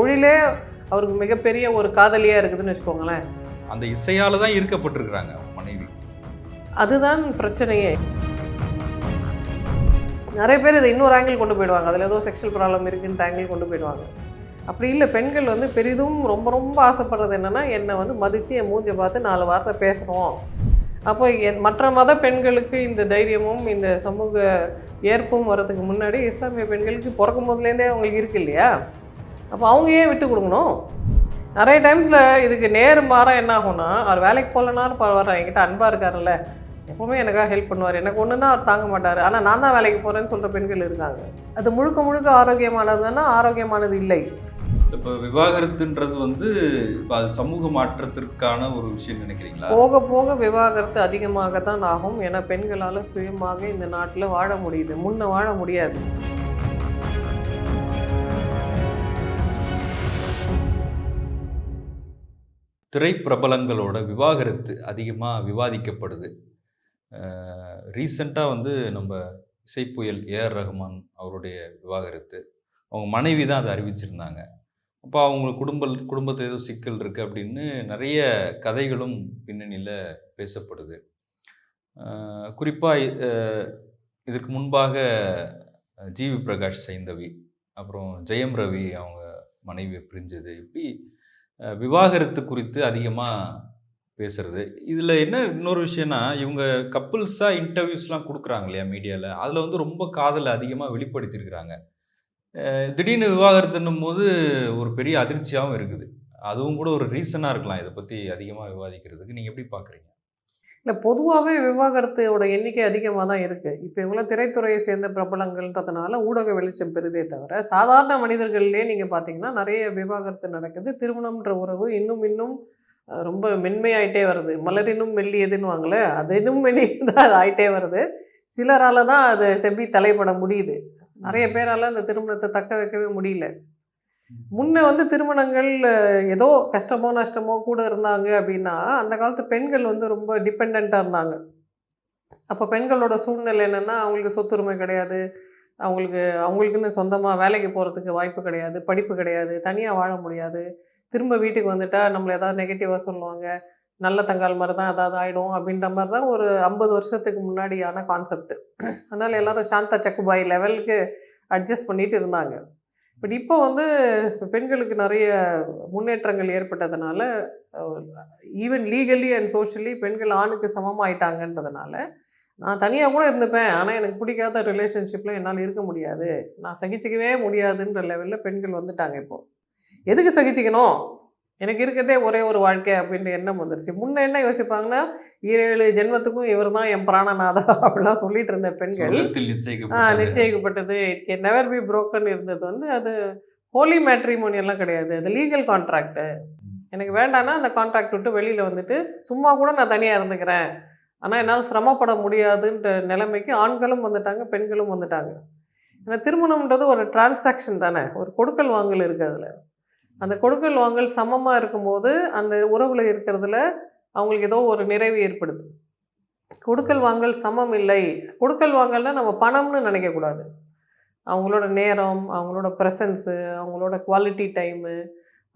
தொழிலே அவருக்கு மிகப்பெரிய ஒரு காதலியாக இருக்குதுன்னு வச்சுக்கோங்களேன். அந்த இசையால தான் ஈர்க்கப்பட்டிருக்கிறாங்க அவங்க மனைவி. அதுதான் பிரச்சனையே. நிறைய பேர் இதை இன்னொரு ஆங்கிள் கொண்டு போயிடுவாங்க. அதில் ஏதோ செக்ஷுவல் ப்ராப்ளம் இருக்குன்ற ஆங்கிள் கொண்டு போயிடுவாங்க. அப்படி இல்லை பெண்கள் வந்து பெரிதும் ரொம்ப ரொம்ப ஆசைப்படுறது என்னென்னா என்னை வந்து மதித்து என் மூஞ்சை பார்த்து நாலு வார்த்தை பேசணும். அப்போ என் மற்ற மத பெண்களுக்கு இந்த தைரியமும் இந்த சமூக ஏற்பும் வர்றதுக்கு முன்னாடி இஸ்லாமிய பெண்களுக்கு பிறக்கும் போதுலேருந்தே அவங்களுக்கு இருக்கு இல்லையா? அப்போ அவங்க ஏன் விட்டு கொடுக்கணும்? நிறைய டைம்ஸில் இதுக்கு நேர் மாறா என்ன ஆகும்னா அவர் வேலைக்கு போகலனாலும் பரவாயில்ல என்கிட்ட அன்பாக இருக்காருல்ல. எப்பவுமே எனக்காக ஹெல்ப் பண்ணுவார். எனக்கு ஒன்றுனா அவர் தாங்க மாட்டார். ஆனால் நான் தான் வேலைக்கு போகிறேன்னு சொல்கிற பெண்கள் இருக்காங்க. அது முழுக்க முழுக்க ஆரோக்கியமானதுன்னா ஆரோக்கியமானது இல்லை. இப்போ விவாகரத்துன்றது வந்து இப்போ அது சமூக மாற்றத்திற்கான ஒரு விஷயம் நினைக்கிறீங்களா? போக போக விவாகரத்து அதிகமாக தான் ஆகும். ஏன்னா பெண்களால் சுயமாக இந்த நாட்டில் வாழ முடியுது. முன்ன வாழ முடியாது. திரைப்பிரபலங்களோட விவாகரத்து அதிகமாக விவாதிக்கப்படுது. ரீசண்டாக வந்து நம்ம இசைப்புயல் ஏஆர் ரஹ்மான் அவருடைய விவாகரத்து. அவங்க மனைவி தான் அதை அறிவிச்சிருந்தாங்க. அப்போ அவங்க குடும்ப குடும்பத்தில் ஏதோ சிக்கல் இருக்குது அப்படின்னு நிறைய கதைகளும் பின்னணியில் பேசப்படுது. குறிப்பாக இதற்கு முன்பாக ஜிவி பிரகாஷ் சைந்தவி அப்புறம் ஜெயம் ரவி அவங்க மனைவியை பிரிஞ்சது. இப்படி விவாகரத்து குறித்து அதிகமாக பேசுறது. இதில் என்ன இன்னொரு விஷயம்னா இவங்க கப்புள்ஸாக இன்டர்வியூஸ்லாம் கொடுக்குறாங்க இல்லையா மீடியாவில் அதில் வந்து ரொம்ப காதலை அதிகமாக வெளிப்படுத்தியிருக்கிறாங்க. திடீர்னு விவாகரத்துன்னும் போது ஒரு பெரிய அதிர்ச்சியாகவும் இருக்குது. அதுவும் கூட ஒரு ரீசனாக இருக்கலாம் இதை பற்றி அதிகமாக விவாதிக்கிறதுக்கு. நீங்கள் எப்படி பார்க்குறீங்க இல்லை பொதுவாகவே விவாகரத்தோட எண்ணிக்கை அதிகமாக தான் இருக்குது இப்போ இவங்களாம் திரைத்துறையை சேர்ந்த பிரபலங்கள்ன்றதுனால ஊடக வெளிச்சம் பெறுதே தவிர சாதாரண மனிதர்கள்லேயே நீங்கள் பார்த்தீங்கன்னா நிறைய விவாகரத்து நடக்குது. திருமணம்ன்ற உறவு இன்னும் இன்னும் ரொம்ப மென்மையாயிட்டே வருது. மலரினும் மெல்லியதுன்னு வாங்களே அது இன்னும் மெல்லியதாக அது ஆயிட்டே வருது. சிலரால் தான் அது செவ்வி தலைப்பட முடியுது. நிறைய பேரால் அந்த திருமணத்தை தக்க வைக்கவே முடியல. முன்ன வந்து திருமணங்கள் ஏதோ கஷ்டமோ நஷ்டமோ கூட இருந்தாங்க அப்படின்னா அந்த காலத்து பெண்கள் வந்து ரொம்ப டிபெண்ட்டாக இருந்தாங்க. அப்போ பெண்களோட சூழ்நிலை என்னென்னா அவங்களுக்கு சொத்துரிமை கிடையாது. அவங்களுக்கு அவங்களுக்குன்னு சொந்தமாக வேலைக்கு போகிறதுக்கு வாய்ப்பு கிடையாது படிப்பு கிடையாது தனியாக வாழ முடியாது. திரும்ப வீட்டுக்கு வந்துட்டால் நம்மளை ஏதாவது நெகட்டிவாக சொல்லுவாங்க. நல்ல தங்கால் மாதிரி தான் ஏதாவது ஆகிடும் அப்படின்ற மாதிரி தான் ஒரு ஐம்பது வருஷத்துக்கு முன்னாடியான கான்செப்ட் அதனால் எல்லோரும் சாந்தா சக்குபாய் லெவலுக்கு அட்ஜஸ்ட் பண்ணிட்டு இருந்தாங்க. பட் இப்போ வந்து பெண்களுக்கு நிறைய முன்னேற்றங்கள் ஏற்பட்டதுனால ஈவன் லீகலி அண்ட் சோஷியலி பெண்கள் ஆணுக்கு சமமாக ஆயிட்டாங்கன்றதுனால நான் தனியாக கூட இருந்துப்பேன். ஆனால் எனக்கு பிடிக்காத ரிலேஷன்ஷிப்பில் என்னால் இருக்க முடியாது. நான் சகிச்சிக்கவே முடியாதுன்ற லெவலில் பெண்கள் வந்துட்டாங்க இப்போது எதுக்கு சகிச்சிக்கணும்? எனக்கு இருக்கிறதே ஒரே ஒரு வாழ்க்கை அப்படின்ற எண்ணம் வந்துருச்சு. முன்ன என்ன யோசிப்பாங்கன்னா ஏழு ஜென்மத்துக்கும் இவர் தான் என் பிராணநாதா அப்படிலாம் சொல்லிட்டு இருந்த பெண்கள். நிச்சயிக்கப்பட்டது. It can never be broken இருந்தது வந்து அது ஹோலி மேட்ரிமோனி எல்லாம் கிடையாது. அது லீகல் கான்ட்ராக்ட்டு எனக்கு வேண்டாம்னா அந்த கான்ட்ராக்ட் விட்டு வெளியில் வந்துட்டு சும்மா கூட நான் தனியாக இருந்துக்கிறேன். ஆனால் என்னால் சிரமப்பட முடியாதுன்ற நிலைமைக்கு ஆண்களும் வந்துட்டாங்க பெண்களும் வந்துட்டாங்க. ஏன்னா திருமணம்ன்றது ஒரு டிரான்சாக்ஷன் தானே. ஒரு கொடுக்கல் வாங்கல் இருக்குது அதில். அந்த கொடுக்கல் வாங்கல் சமமாக இருக்கும்போது அந்த உறவில் இருக்கிறதுல அவங்களுக்கு ஏதோ ஒரு நிறைவு ஏற்படுது. கொடுக்கல் வாங்கல் சமம் இல்லை. கொடுக்கல் வாங்கல்னால் நம்ம பணம்னு நினைக்கக்கூடாது அவங்களோட நேரம் அவங்களோட ப்ரெசன்ஸு அவங்களோட குவாலிட்டி டைமு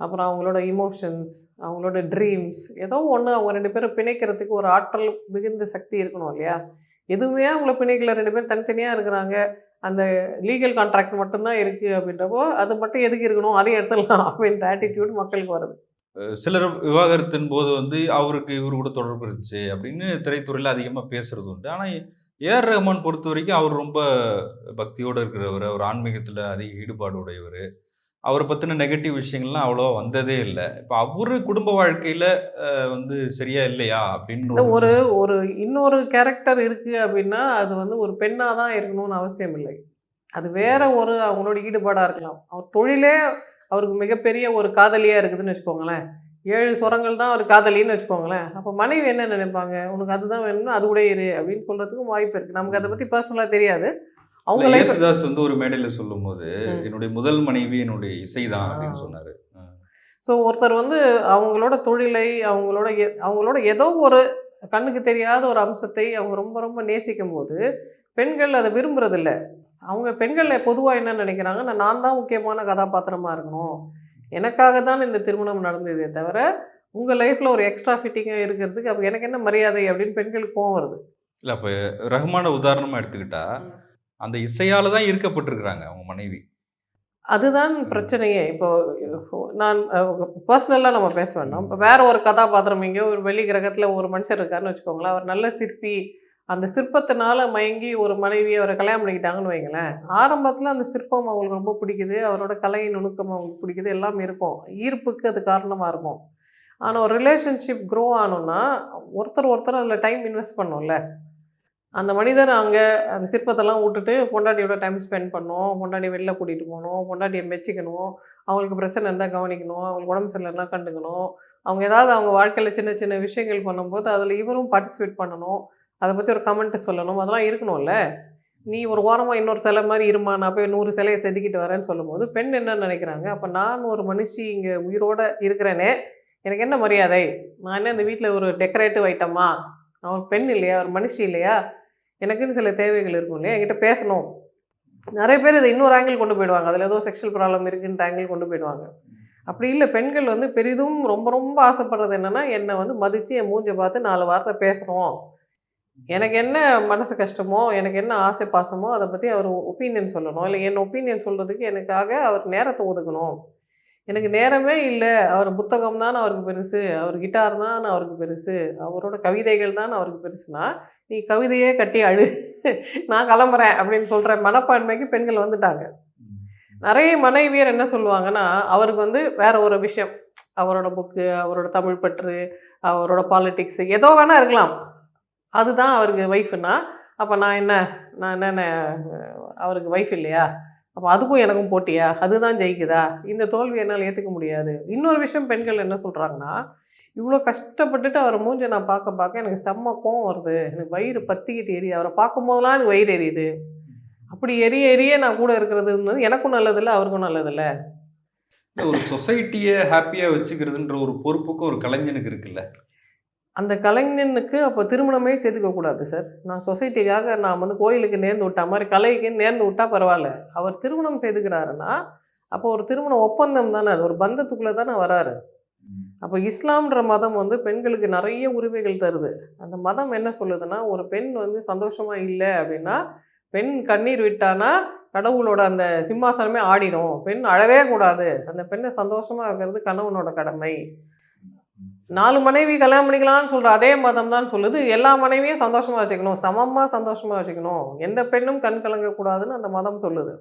அப்புறம் அவங்களோட இமோஷன்ஸ் அவங்களோட ட்ரீம்ஸ் ஏதோ ஒன்று அவங்க ரெண்டு பேரும் பிணைக்கிறதுக்கு ஒரு ஆற்றல் மிகுந்த சக்தி இருக்கணும் இல்லையா? எதுவுமே அவங்கள பிணைக்கல. ரெண்டு பேரும் தனித்தனியாக இருக்கிறாங்க. அந்த லீகல் கான்ட்ராக்ட் மட்டும்தான் இருக்குது அப்படின்றப்போ அது மட்டும் எதுக்கு இருக்கணும்? அதையும் எடுத்துடலாம் அப்படின்ற ஆட்டிடியூட் மக்களுக்கு வருது. சிலர் விவாகரத்தின் போது வந்து அவருக்கு இவர் கூட தொடர்பு இருந்துச்சு அப்படின்னு திரைத்துறையில் அதிகமாக பேசுறது உண்டு. ஆனால் ஏஆர் ரஹ்மான் பொறுத்த வரைக்கும் அவர் ரொம்ப பக்தியோடு இருக்கிறவர். அவர் ஆன்மீகத்தில் அதிக ஈடுபாடு உடையவர். அவரை பற்றின நெகட்டிவ் விஷயங்கள்லாம் அவ்வளோவா வந்ததே இல்லை. இப்போ அவரு குடும்ப வாழ்க்கையில் வந்து சரியா இல்லையா அப்படின்னு ஒரு ஒரு இன்னொரு கேரக்டர் இருக்குது அப்படின்னா அது வந்து ஒரு பெண்ணாக தான் இருக்கணும்னு அவசியம் இல்லை. அது வேற ஒரு அவங்களோட ஈடுபாடாக இருக்கலாம். அவர் தொழிலே அவருக்கு மிகப்பெரிய ஒரு காதலியாக இருக்குதுன்னு வச்சுக்கோங்களேன். ஏழு சுரங்கள் தான் அவர் காதலின்னு வச்சுக்கோங்களேன். அப்போ மனைவி என்ன நினைப்பாங்க? உனக்கு அதுதான் வேணும்னா அது கூட இரு அப்படின்னு சொல்கிறதுக்கும் வாய்ப்பு இருக்குது நமக்கு அதை பற்றி பர்சனலாக தெரியாது. அவங்க லைஃப் இயேசுதாஸ் வந்து ஒரு மேடையில் சொல்லும்போது. என்னுடைய முதல் மனைவி என்னுடைய இசைதான் அப்படின்னு. சொன்னாரு. ஸோ ஒருத்தர் வந்து அவங்களோட தொழிலை அவங்களோட அவங்களோட ஏதோ ஒரு கண்ணுக்கு தெரியாத ஒரு அம்சத்தை அவங்க ரொம்ப ரொம்ப நேசிக்கும் போது பெண்கள் அதை விரும்புறதில்ல. அவங்க பெண்கள் பொதுவாக என்ன நினைக்கிறாங்கன்னா நான் தான் முக்கியமான கதாபாத்திரமாக இருக்கணும். எனக்காக தான் இந்த திருமணம் நடந்ததே தவிர உங்கள் லைஃப்பில் ஒரு எக்ஸ்ட்ரா ஃபிட்டிங்காக இருக்கிறதுக்கு அப்போ எனக்கு என்ன மரியாதை? அப்படின்னு பெண்களுக்கு கோவம் வருது. இல்லை அப்போ ரஹ்மான உதாரணமாக எடுத்துக்கிட்டா அந்த இசையால தான் ஈர்க்கப்பட்டிருக்கிறாங்க அவங்க மனைவி. அதுதான் பிரச்சனையே. இப்போ நான் பர்சனலாக நம்ம பேச வேண்டாம். இப்போ வேற ஒரு கதாபாத்திரம் எங்கேயோ ஒரு வெளி கிரகத்தில் ஒரு மனுஷர் இருக்காருன்னு வச்சுக்கோங்களேன். அவர் நல்ல சிற்பி. அந்த சிற்பத்தினால மயங்கி ஒரு மனைவியை அவரை கல்யாணம் பண்ணிக்கிட்டாங்கன்னு வைங்களேன். ஆரம்பத்தில் அந்த சிற்பம் அவங்களுக்கு ரொம்ப பிடிக்குது. அவரோட கலை நுணுக்கம் அவங்களுக்கு பிடிக்குது. எல்லாம் இருக்கும். ஈர்ப்புக்கு அது காரணமாக இருக்கும். ஆனால் ஒரு ரிலேஷன்ஷிப் க்ரோ ஆகணும்னா ஒருத்தர் ஒருத்தர் அதில் டைம் இன்வெஸ்ட் பண்ணோம்ல. அந்த மனிதர் அங்கே அந்த சிற்பத்தெல்லாம் விட்டுட்டு பொண்டாட்டியோட டைம் ஸ்பெண்ட் பண்ணணும் பொண்டாட்டியை வெளில கூட்டிகிட்டு போகணும் பொண்டாட்டியை மெச்சிக்கணும் அவங்களுக்கு பிரச்சனை இருந்தால் கவனிக்கணும் அவங்களுக்கு உடம்பு சரியில்லைன்னா கண்டுக்கணும். அவங்க ஏதாவது அவங்க வாழ்க்கையில் சின்ன சின்ன விஷயங்கள் பண்ணும்போது அதில் இவரும் பார்ட்டிசிபேட் பண்ணணும். அதை பற்றி ஒரு கமெண்ட் சொல்லணும். அதெல்லாம் இருக்கணும்ல. நீ ஒரு ஓரமாக இன்னொரு சிலை மாதிரி இருமா நான் போய் நூறு சிலையை செதுக்கிட்டு வரேன்னு சொல்லும்போது பெண் என்ன நினைக்கிறாங்க? அப்போ நான் ஒரு மனுஷி இங்கே உயிரோடு இருக்கிறேனே எனக்கு என்ன மரியாதை? நான் என்ன இந்த வீட்டில் ஒரு டெக்கரேட்டிவ் ஐட்டமா நான் ஒரு பெண் இல்லையா? ஒரு மனுஷி இல்லையா? எனக்குன்னு சில தேவைகள் இருக்கும் இல்லையா? என்கிட்ட பேசணும். நிறைய பேர் இதை இன்னொரு ஆங்கிள் கொண்டு போயிடுவாங்க. அதில் ஏதோ செக்ஷுவல் ப்ராப்ளம் இருக்குன்ற ஆங்கிள் கொண்டு போயிடுவாங்க. அப்படி இல்லை பெண்கள் வந்து பெரிதும் ரொம்ப ரொம்ப ஆசைப்படுறது என்னென்னா என்னை வந்து மதித்து என் மூஞ்சை பார்த்து நாலு வார்த்தை பேசணும். எனக்கு என்ன மனசு கஷ்டமோ எனக்கு என்ன ஆசை பாசமோ அதை பற்றி அவர் ஒப்பீனியன் சொல்லணும். இல்லை என் ஒப்பீனியன் சொல்கிறதுக்கு எனக்காக அவர் நேரத்தை ஒதுக்கணும். எனக்கு நேரமே இல்லை. அவர் புத்தகம் தான் அவருக்கு பெருசு. அவர் கிட்டார் தான் அவருக்கு பெருசு. அவரோட கவிதைகள் தான் அவருக்கு பெருசுனா நீ கவிதையே கட்டி அழு. நான் கிளம்புறேன் அப்படின்னு சொல்கிற மனப்பான்மைக்கு பெண்கள் வந்துட்டாங்க. நிறைய மனைவியர் என்ன சொல்லுவாங்கன்னா அவருக்கு வந்து வேற ஒரு விஷயம். அவரோட புக்கு அவரோட தமிழ் பற்று அவரோட பாலிட்டிக்ஸ் ஏதோ வேணால் இருக்கலாம். அதுதான் அவருக்கு ஒய்ஃப்னா அப்போ நான் என்ன நான் என்னென்ன அவருக்கு ஒய்ஃப் இல்லையா? அப்போ அதுக்கும் எனக்கும் போட்டியா? அதுதான் ஜெயிக்குதா? இந்த தோல்வி என்னால் ஏற்றுக்க முடியாது. இன்னொரு விஷயம் பெண்கள் என்ன சொல்கிறாங்கன்னா இவ்வளோ கஷ்டப்பட்டுட்டு அவரை மூஞ்சை நான் பார்க்க பார்க்க எனக்கு செம்ம கோவம் வருது. எனக்கு வயிறு பத்திக்கிட்டு எரியுது. அவரை பார்க்கும்போதெல்லாம் எனக்கு வயிறு எரியுது. அப்படி எரிய எரிய நான் கூட இருக்கிறது எனக்கும் நல்லதில்லை அவருக்கும் நல்லதில்லை. ஒரு சொசைட்டியை ஹாப்பியாக வச்சுக்கிறதுன்ற ஒரு பொறுப்புக்கும் ஒரு கலைஞனுக்கு இருக்குல்ல? அந்த கலைஞனுக்கு அப்போ திருமணமே சேர்த்துக்க கூடாது சார். நான் சொசைட்டிக்காக நான் வந்து கோயிலுக்கு நேர்ந்து விட்டா மாதிரி கலைக்கு நேர்ந்து விட்டா பரவாயில்ல. அவர் திருமணம் செய்துக்கிறாருன்னா அப்போ ஒரு திருமண ஒப்பந்தம் தானே அது ஒரு பந்தத்துக்குள்ளே தானே வராரு. அப்போ இஸ்லாம்ன்ற மதம் வந்து பெண்களுக்கு நிறைய உரிமைகள் தருது. அந்த மதம் என்ன சொல்லுதுன்னா ஒரு பெண் வந்து சந்தோஷமா இல்லை அப்படின்னா பெண் கண்ணீர் விட்டானா கடவுளோட அந்த சிம்மாசனமே ஆடிடும். பெண் அழவே கூடாது. அந்த பெண்ணை சந்தோஷமா வைக்கிறது கணவனோட கடமை. நாலு மனைவி கல்யாணம் பண்ணிக்கலாம்னு சொல்கிற அதே மதம் தான் சொல்லுது. எல்லா மனைவியும் சந்தோஷமாக வச்சுக்கணும். சமமாக சந்தோஷமாக வச்சுக்கணும். எந்த பெண்ணும் கண் கலங்கக்கூடாதுன்னு அந்த மதம் சொல்லுது.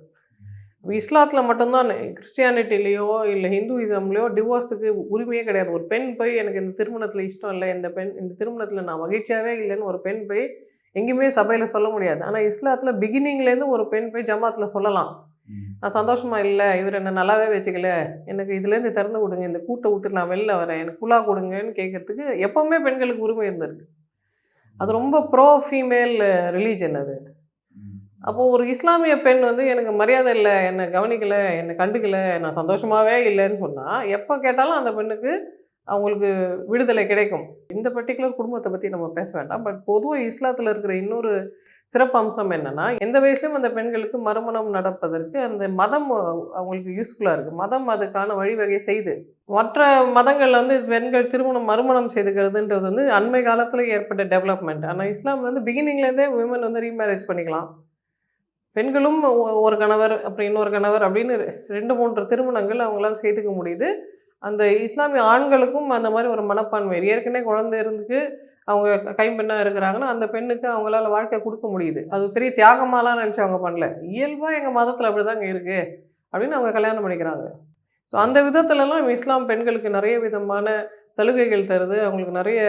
இஸ்லாத்தில் மட்டும்தான். கிறிஸ்டியானிட்டிலேயோ இல்லை ஹிந்துவிசம்லேயோ டிவோர்ஸுக்கு உரிமையே கிடையாது. ஒரு பெண் போய் எனக்கு இந்த திருமணத்தில் இஷ்டம் இல்லை இந்த பெண் இந்த திருமணத்தில் நான் மகிழ்ச்சியாகவே இல்லைன்னு ஒரு பெண் போய் எங்கேயுமே சபையில் சொல்ல முடியாது. ஆனால் இஸ்லாத்தில் பிகினிங்லேருந்து ஒரு பெண் போய் ஜமாத்தில் சொல்லலாம். நான் சந்தோஷமா இல்லை இவர் என்ன நல்லாவே வச்சுக்கல. எனக்கு இதுலேருந்து திறந்து கொடுங்க இந்த கூட்டை விட்டு நான் வெளில வரேன் எனக்கு குலா கொடுங்கன்னு கேட்கறதுக்கு எப்போவுமே பெண்களுக்கு உரிமை இருந்திருக்கு. அது ரொம்ப ப்ரோ ஃபீமேல் ரிலீஜன் அது அப்போது ஒரு இஸ்லாமிய பெண் வந்து எனக்கு மரியாதை இல்லை என்னை கவனிக்கலை என்னை கண்டுக்கலை நான் சந்தோஷமாகவே இல்லைன்னு சொன்னால் எப்போ கேட்டாலும் அந்த பெண்ணுக்கு அவங்களுக்கு விடுதலை கிடைக்கும். இந்த பர்டிகுலர் குடும்பத்தை பற்றி நம்ம பேச வேண்டாம். பட் பொதுவாக இஸ்லாத்தில் இருக்கிற இன்னொரு சிறப்பு அம்சம் என்னென்னா எந்த வயசுலையும் அந்த பெண்களுக்கு மறுமணம் நடப்பதற்கு அந்த மதம் அவங்களுக்கு யூஸ்ஃபுல்லாக இருக்குது மதம் அதுக்கான வழிவகை செய்து மற்ற மதங்கள் வந்து பெண்கள் திருமணம் மறுமணம் செய்துக்கிறதுன்றது வந்து அண்மை காலத்தில் ஏற்பட்ட டெவலப்மெண்ட் ஆனால் இஸ்லாம் வந்து பிகினிங்லேருந்தே விமன் வந்து ரீமேரேஜ் பண்ணிக்கலாம். பெண்களும் ஒரு கணவர் அப்புறம் இன்னொரு கணவர் அப்படின்னு ரெண்டு மூன்று திருமணங்கள் அவங்களால செய்துக்க முடியுது. அந்த இஸ்லாமிய ஆண்களுக்கும் அந்த மாதிரி ஒரு மனப்பான்மை. ஏற்கனவே குழந்தை இருந்துக்கு அவங்க கைம்பெண்ணாக இருக்கிறாங்கன்னா அந்த பெண்ணுக்கு அவங்களால வாழ்க்கை கொடுக்க முடியுது. அது பெரிய தியாகமாலாம் நினச்சி அவங்க பண்ணல. இயல்பாக எங்கள் மதத்தில் அப்படி தாங்க இருக்குது அப்படின்னு அவங்க கல்யாணம் பண்ணிக்கிறாங்க. ஸோ அந்த விதத்துலலாம் இஸ்லாம் பெண்களுக்கு நிறைய விதமான சலுகைகள் தருது. அவங்களுக்கு நிறைய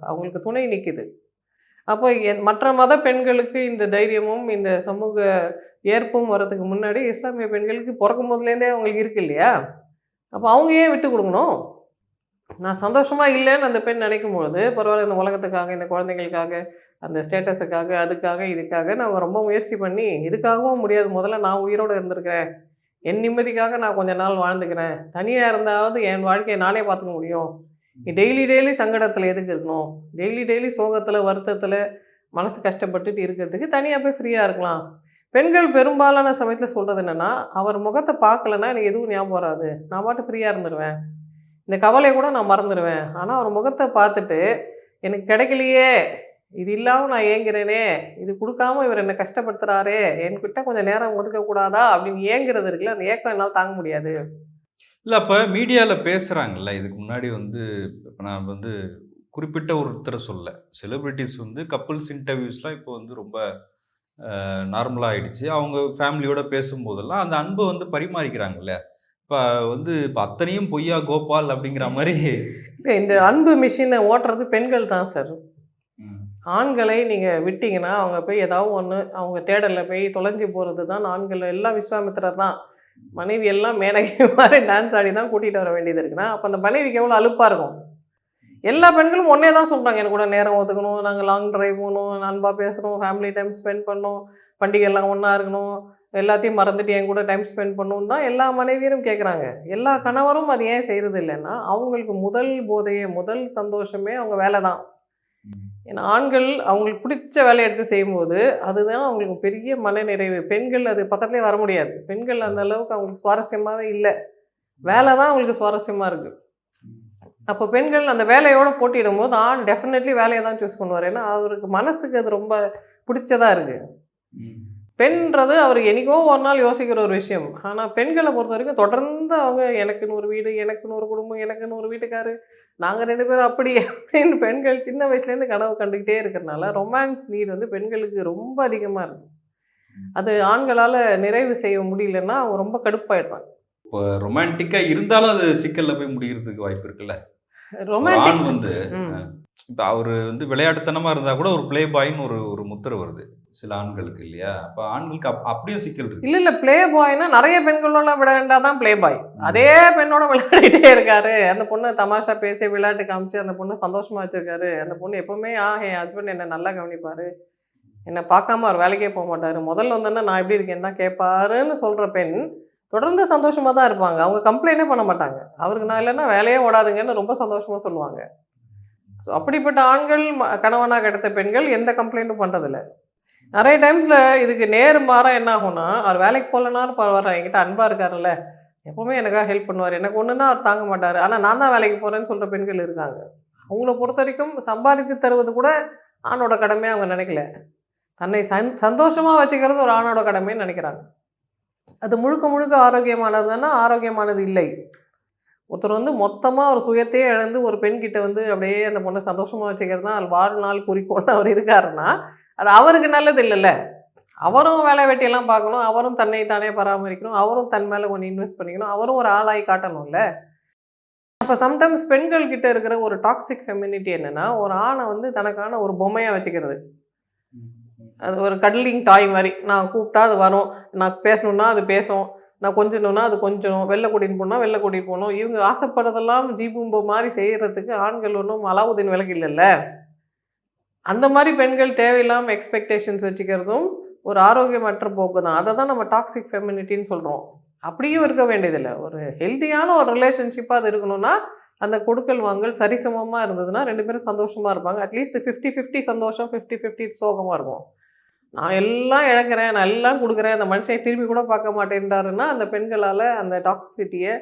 அவங்களுக்கு துணை நிற்கிது அப்போ என்- மற்ற மத பெண்களுக்கு இந்த தைரியமும் இந்த சமூக ஏற்பும் வர்றதுக்கு முன்னாடி இஸ்லாமிய பெண்களுக்கு பிறக்கும் போதுலேருந்தே அவங்களுக்கு இருக்கு இல்லையா? அப்போ அவங்க ஏன் விட்டு கொடுக்கணும்? நான் சந்தோஷமாக இல்லைன்னு அந்த பெண் நினைக்கும் பொழுது பரவாயில்ல இந்த உலகத்துக்காக இந்த குழந்தைங்களுக்காக அந்த ஸ்டேட்டஸுக்காக அதுக்காக இதுக்காக நான் ரொம்ப முயற்சி பண்ணி இதுக்காகவும் முடியாது. முதல்ல நான் உயிரோடு இருந்திருக்கிறேன். என் நிம்மதிக்காக நான் கொஞ்ச நாள் வாழ்ந்துக்கிறேன். தனியாக இருந்தாவது என் வாழ்க்கையை நானே பார்த்துக்க முடியும். டெய்லி டெய்லி சங்கடத்தில் எதுக்கு இருக்கணும்? டெய்லி டெய்லி சோகத்தில் வருத்தத்தில் மனசு கஷ்டப்பட்டுட்டு இருக்கிறதுக்கு தனியாக போய் ஃப்ரீயாக இருக்கலாம். பெண்கள் பெரும்பாலான சமயத்தில் சொல்கிறது என்னென்னா அவர் முகத்தை பார்க்கலன்னா எனக்கு எதுவும் ஞாபகம் வராது. நான் பாட்டு ஃப்ரீயாக இருந்துருவேன். இந்த கவலையை கூட நான் மறந்துடுவேன் ஆனால் அவர் முகத்தை பார்த்துட்டு எனக்கு கிடைக்கலையே. இது இல்லாமல் நான் ஏங்குறேனே. இது கொடுக்காம இவர் என்னை கஷ்டப்படுத்துறாரே. என்கிட்ட கொஞ்சம் நேரம் ஒதுக்கக்கூடாதா? அப்படின்னு ஏங்குறது இருக்குல்ல அந்த ஏக்கம் என்னால் தாங்க முடியாது. இல்லை அப்போ மீடியாவில் பேசுகிறாங்கல்ல இதுக்கு முன்னாடி வந்து இப்போ நான் வந்து குறிப்பிட்ட ஒருத்தரை சொல்ல. செலிபிரிட்டிஸ் வந்து கப்புள்ஸ் இன்டர்வியூஸ்லாம் இப்போ வந்து ரொம்ப நார்மலாக ஆயிடுச்சு. அவங்க ஃபேமிலியோட பேசும்போதெல்லாம் அந்த அன்பை வந்து பரிமாறிக்கிறாங்கல்ல. இப்போ வந்து இப்போ அத்தனையும் பொய்யா கோபால் அப்படிங்கிற மாதிரி இல்ல, இந்த அன்பு மிஷினை ஓட்டுறது பெண்கள் தான் சார் ஆண்களை நீங்கள் விட்டீங்கன்னா அவங்க போய் ஏதாவது ஒன்று அவங்க தேடலில் போய் தொலைஞ்சு போகிறது தான் ஆண்கள் எல்லாம் விஸ்வாமித்திரர் தான். மனைவி எல்லாம் மேனகை மாதிரி டான்ஸ் ஆடி தான் கூட்டிகிட்டு வர வேண்டியது இருக்குன்னா அப்போ அந்த மனைவிக்கு எவ்வளோ அலுப்பாக இருக்கும்? எல்லா பெண்களும் ஒன்றே தான் சொல்கிறாங்க எனக்கு கூட நேரம் ஒதுக்கணும் நாங்கள் லாங் ட்ரைவ் போகணும் நண்பாக பேசணும் ஃபேமிலி டைம் ஸ்பெண்ட் பண்ணணும் பண்டிகை எல்லாம் ஒன்றா இருக்கணும் எல்லாத்தையும் மறந்துட்டு என் கூட டைம் ஸ்பெண்ட் பண்ணணும் தான் எல்லா மனைவியரும் கேட்குறாங்க எல்லா கணவரும் அது ஏன் செய்கிறது இல்லைன்னா அவங்களுக்கு முதல் போதையே முதல் சந்தோஷமே அவங்க வேலை தான். ஏன்னா ஆண்கள் அவங்களுக்கு பிடிச்ச வேலையை எடுத்து செய்யும்போது அதுதான் அவங்களுக்கு பெரிய மனநிறைவு. பெண்கள் அது பக்கத்துலேயே வர முடியாது. பெண்கள் அந்த அளவுக்கு அவங்களுக்கு சுவாரஸ்யமாகவே இல்லை. வேலை தான் அவங்களுக்கு சுவாரஸ்யமாக இருக்குது அப்போ பெண்கள் அந்த வேலையோட போட்டியிடும் போது ஆண் டெஃபினெட்லி வேலையை தான் சூஸ் பண்ணுவார். ஏன்னா அவருக்கு மனசுக்கு அது ரொம்ப பிடிச்சதா இருக்குது பெண்ன்றது அவர் என்னைக்கோ ஒரு நாள் யோசிக்கிற ஒரு விஷயம். ஆனால் பெண்களை பொறுத்த வரைக்கும் தொடர்ந்து அவங்க எனக்குன்னு ஒரு வீடு எனக்குன்னு ஒரு குடும்பம் எனக்குன்னு ஒரு வீட்டுக்காரு நாங்கள் ரெண்டு பேரும் அப்படி அப்படின்னு பெண்கள் சின்ன வயசுலேருந்து கனவு கண்டுக்கிட்டே இருக்கிறனால ரொமான்ஸ் நீட் வந்து பெண்களுக்கு ரொம்ப அதிகமாக இருக்கு. அது ஆண்களால் நிறைவு செய்ய முடியலன்னா அவங்க ரொம்ப கடுப்பாயிடுறாங்க இப்போ ரொமான்டிக்காக இருந்தாலும் அது சிக்கலில் போய் முடிகிறதுக்கு வாய்ப்பு இருக்குல்ல? ஆண் வந்து. இப்போ அவர் வந்து விளையாட்டுத்தனமாக இருந்தால் கூட ஒரு ப்ளே பாய்னு ஒரு ஒரு முத்திரை வருது சில ஆண்களுக்கு இல்லையா? அப்போ ஆண்களுக்கு அப் அப்படியும் சிக்கல் இருக்கு. இல்லை இல்லை ப்ளே பாய்னா நிறைய பெண்களோட விளையாண்டா தான் ப்ளே பாய் அதே பெண்ணோட விளையாடிட்டே இருக்காரு. அந்த பொண்ணு தமாஷா பேசி விளையாட்டு காமிச்சு அந்த பொண்ணு சந்தோஷமா வச்சிருக்காரு. அந்த பொண்ணு எப்பவுமே ஆ என் ஹஸ்பண்ட் என்னை நல்லா கவனிப்பாரு. என்னை பார்க்காம அவர் வேலைக்கே போக மாட்டாரு. முதல்ல வந்தோன்னா நான் எப்படி இருக்கேன் தான் கேட்பாருன்னு சொல்ற பெண் தொடர்ந்து சந்தோஷமாக தான் இருப்பாங்க. அவங்க கம்ப்ளைண்டே பண்ண மாட்டாங்க. அவருக்கு நான் இல்லைன்னா வேலையே ஓடாதுங்கன்னு ரொம்ப சந்தோஷமாக சொல்லுவாங்க. ஸோ அப்படிப்பட்ட ஆண்கள் ம- கிடைத்த பெண்கள் எந்த கம்ப்ளைண்ட்டும் பண்ணுறதில்ல நிறைய டைம்ஸில் இதுக்கு நேர் மாறாக என்ன ஆகும்னா அவர் வேலைக்கு போகலனாலும் பரவாயில்ல என்கிட்ட அன்பாக இருக்காருல்ல. எப்போவுமே எனக்காக ஹெல்ப் பண்ணுவார். எனக்கு ஒன்றுனா அவர் தாங்க மாட்டார். ஆனால் நான் தான் வேலைக்கு போகிறேன்னு சொல்கிற பெண்கள் இருக்காங்க. அவங்கள பொறுத்த வரைக்கும் சம்பாதித்து தருவது கூட ஆணோட கடமையாக அவங்க நினைக்கல. தன்னை சந் சந்தோஷமாக வச்சுக்கிறது ஒரு ஆணோட கடமைன்னு நினைக்கிறாங்க. அது முழுக்க முழுக்க ஆரோக்கியமானதுன்னா ஆரோக்கியமானது இல்லை. ஒருத்தர் வந்து மொத்தமாக ஒரு சுயத்தையே இழந்து ஒரு பெண்கிட்ட வந்து அப்படியே அந்த பொண்ணை சந்தோஷமாக வச்சுக்கிறது தான் வாழ்நாள் குறிக்கோள்னு அவர் இருக்காருன்னா அது அவருக்கு நல்லது இல்லைல்ல. அவரும் வேலை வெட்டியெல்லாம் பார்க்கணும் அவரும் தன்னை தானே பராமரிக்கணும் அவரும் தன் மேலே கொஞ்சம் இன்வெஸ்ட் பண்ணிக்கணும் அவரும் ஒரு ஆளாகி காட்டணும்ல. அப்போ சம்டைம்ஸ் பெண்கள் கிட்ட இருக்கிற ஒரு டாக்ஸிக் ஃபெமினிட்டி என்னன்னா ஒரு ஆணை வந்து தனக்கான ஒரு பொம்மையாக வச்சுக்கிறது. அது ஒரு கடலிங் டாய் மாதிரி. நான் கூப்பிட்டா அது வரும். நான் பேசணுன்னா அது பேசும். நான் கொஞ்சணும்னா அது கொஞ்சம் வெளில கூட்டின்னு போனால் வெளில கூட்டிட்டு போகணும். இவங்க ஆசைப்படுறதெல்லாம் ஜீபூம்போ மாதிரி செய்கிறதுக்கு ஆண்கள் ஒன்றும் அலாவுதீன் விலகு இல்லைல்ல. அந்த மாதிரி பெண்கள் தேவையில்லாமல் எக்ஸ்பெக்டேஷன்ஸ் வச்சுக்கிறதும் ஒரு ஆரோக்கியமற்ற போக்கு தான். அதை தான் நம்ம டாக்ஸிக் ஃபெமினிட்டின்னு சொல்கிறோம் அப்படியும் இருக்க வேண்டியதில்லை. ஒரு ஹெல்த்தியான ஒரு ரிலேஷன்ஷிப்பாக அது இருக்கணும்னா அந்த கொடுக்கல் வாங்கல் சரிசமமாக இருந்ததுன்னா ரெண்டு பேரும் சந்தோஷமாக இருப்பாங்க. அட்லீஸ்ட் ஃபிஃப்டி ஃபிஃப்டி சந்தோஷம் ஃபிஃப்டி ஃபிஃப்டி சோகமாக இருக்கும். நான் எல்லாம் இழக்கிறேன் நான் எல்லாம் கொடுக்குறேன் அந்த மனுஷன் திரும்பி கூட பார்க்க மாட்டேன்றாருன்னா அந்த பெண்களால் அந்த டாக்ஸிசிட்டியை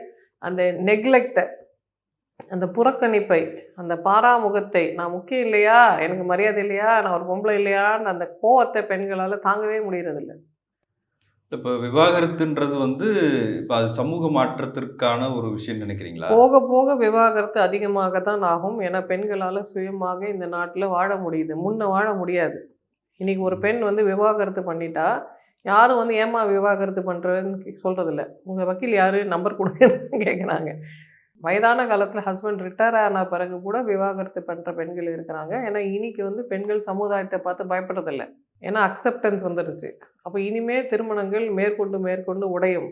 அந்த நெக்லெக்டை அந்த புறக்கணிப்பை அந்த பாராமுகத்தை நான் முக்கியம் இல்லையா? எனக்கு மரியாதை இல்லையா? நான் ஒரு பொம்பளை இல்லையான்னு அந்த கோவத்தை பெண்களால் தாங்கவே முடியறதில்ல. இப்போ விவாகரத்துன்றது வந்து இப்போ அது சமூக மாற்றத்திற்கான ஒரு விஷயம் நினைக்கிறீங்களா? போக போக விவாகரத்து அதிகமாக தான் ஆகும். ஏன்னா பெண்களால் சுயமாக இந்த நாட்டில் வாழ முடியுது. முன்ன வாழ முடியாது. இன்னைக்கு ஒரு பெண் வந்து விவாகரத்து பண்ணிட்டா யாரும் வந்து ஏமா விவாகரத்து பண்ணுறதுன்னு சொல்கிறதில்ல உங்கள் வக்கீல் யார்? நம்பர் கொடுங்கன்னு கேட்குறாங்க வயதான காலத்தில் ஹஸ்பண்ட் ரிட்டையர் ஆன பிறகு கூட விவாகரத்து பண்ணுற பெண்கள் இருக்கிறாங்க. ஏன்னா இன்னைக்கு வந்து பெண்கள் சமுதாயத்தை பார்த்து பயப்படுறதில்ல. ஏன்னா அக்செப்டன்ஸ் வந்துடுச்சு அப்போ இனிமே திருமணங்கள் மேற்கொண்டு மேற்கொண்டு உடையும்.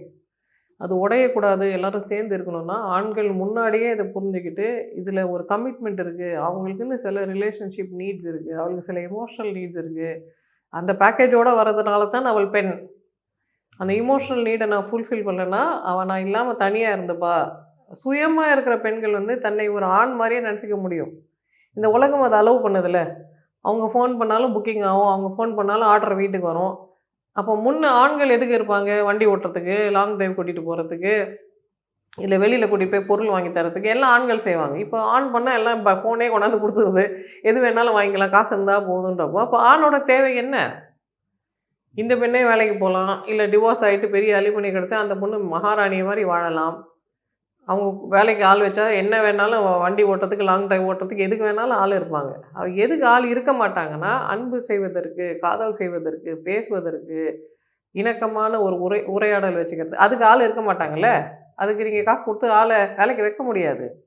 அது உடையக்கூடாது எல்லாரும் சேர்ந்து இருக்கணும்னா ஆண்கள் முன்னாடியே இதை புரிஞ்சுக்கிட்டு இதில் ஒரு கமிட்மெண்ட் இருக்குது அவங்களுக்குன்னு சில ரிலேஷன்ஷிப் நீட்ஸ் இருக்குது அவளுக்கு சில எமோஷனல் நீட்ஸ் இருக்குது அந்த பேக்கேஜோடு வர்றதுனால தான் அவள் பெண். அந்த இமோஷனல் நீடை நான் ஃபுல்ஃபில் பண்ணலைன்னா அவள் நான் இல்லாமல் தனியாக இருந்தப்பா. சுயமாக இருக்கிற பெண்கள் வந்து தன்னை ஒரு ஆண் மாதிரியே நினச்சிக்க முடியும். இந்த உலகம் அதை அலோவ் பண்ணுதில்ல. அவங்க ஃபோன் பண்ணாலும் புக்கிங் ஆகும் அவங்க ஃபோன் பண்ணாலும் ஆர்டர் வீட்டுக்கு வரும். அப்போ முன்ன ஆண்கள் எதுக்கு இருப்பாங்க? வண்டி ஓட்டுறதுக்கு லாங் டிரைவ் கூட்டிகிட்டு போகிறதுக்கு இல்லை வெளியில் கூட்டிகிட்டு போய் பொருள் வாங்கி தரத்துக்கு எல்லாம் ஆண்கள் செய்வாங்க. இப்போ ஆன் பண்ணால் எல்லாம் இப்போ ஃபோனே கொண்டாந்து கொடுத்துருது. எது வேணாலும் வாங்கிக்கலாம். காசு இருந்தால் போதுன்றப்போ அப்போ ஆணோட தேவை என்ன? இந்த பெண்ணே வேலைக்கு போகலாம் இல்லை டிவோர்ஸ் ஆகிட்டு பெரிய அலிமணி கிடச்சா அந்த பொண்ணு மகாராணி மாதிரி வாழலாம். அவங்க வேலைக்கு ஆள் வச்சா என்ன வேணாலும் வ- வண்டி ஓட்டுறதுக்கு லாங் டிரைவ் ஓட்டுறதுக்கு எதுக்கு வேணாலும் ஆள் இருப்பாங்க. அவங்க எதுக்கு ஆள் இருக்க மாட்டாங்கன்னா அன்பு செய்வதற்கு காதல் செய்வதற்கு பேசுவதற்கு இணக்கமான ஒரு உரை உரையாடல் வச்சுக்கிறது. அதுக்கு ஆள் இருக்க மாட்டாங்கல்ல? அதுக்கு நீங்கள் காசு கொடுத்து ஆளை வேலைக்கு வைக்க முடியாது.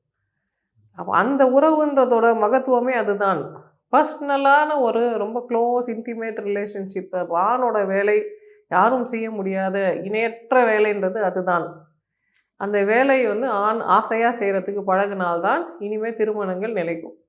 அப்போ அந்த உறவுன்றதோட மகத்துவமே அதுதான். பர்ஸ்னலான ஒரு ரொம்ப க்ளோஸ் இன்டிமேட் ரிலேஷன்ஷிப்பை ஆணோட வேலை யாரும் செய்ய முடியாத இணையற்ற வேலைன்றது அதுதான். அந்த வேலையை வந்து ஆண் ஆசையாக செய்கிறதுக்கு பழகினால்தான் இனிமேல் திருமணங்கள் நிலைக்கும்.